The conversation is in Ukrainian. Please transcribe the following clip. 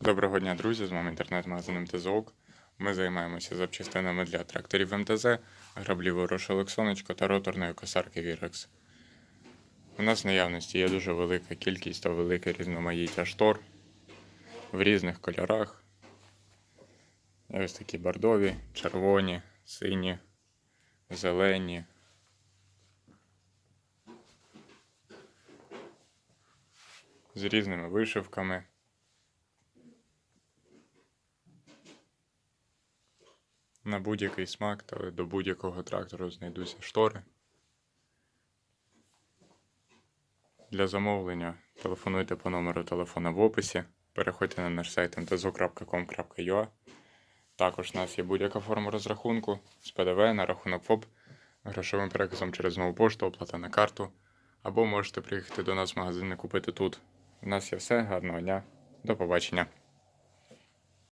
Доброго дня, друзі! З вами інтернет-магазин МТЗОК. Ми займаємося запчастинами для тракторів МТЗ, граблі ворошилок сонечко та роторної косарки Вірекс. У нас в наявності є дуже велика кількість та велике різноманіття штор в різних кольорах. Ось такі бордові, червоні, сині, зелені. З різними вишивками. На будь-який смак та до будь-якого трактору знайдуться штори. Для замовлення телефонуйте по номеру телефона в описі. Переходьте на наш сайт mtzo.com.ua. Також у нас є будь-яка форма розрахунку з ПДВ на рахунок ФОП, грошовим переказом через нову пошту, оплата на карту. Або можете приїхати до нас в магазин і купити тут. У нас є все. Гарного дня. До побачення.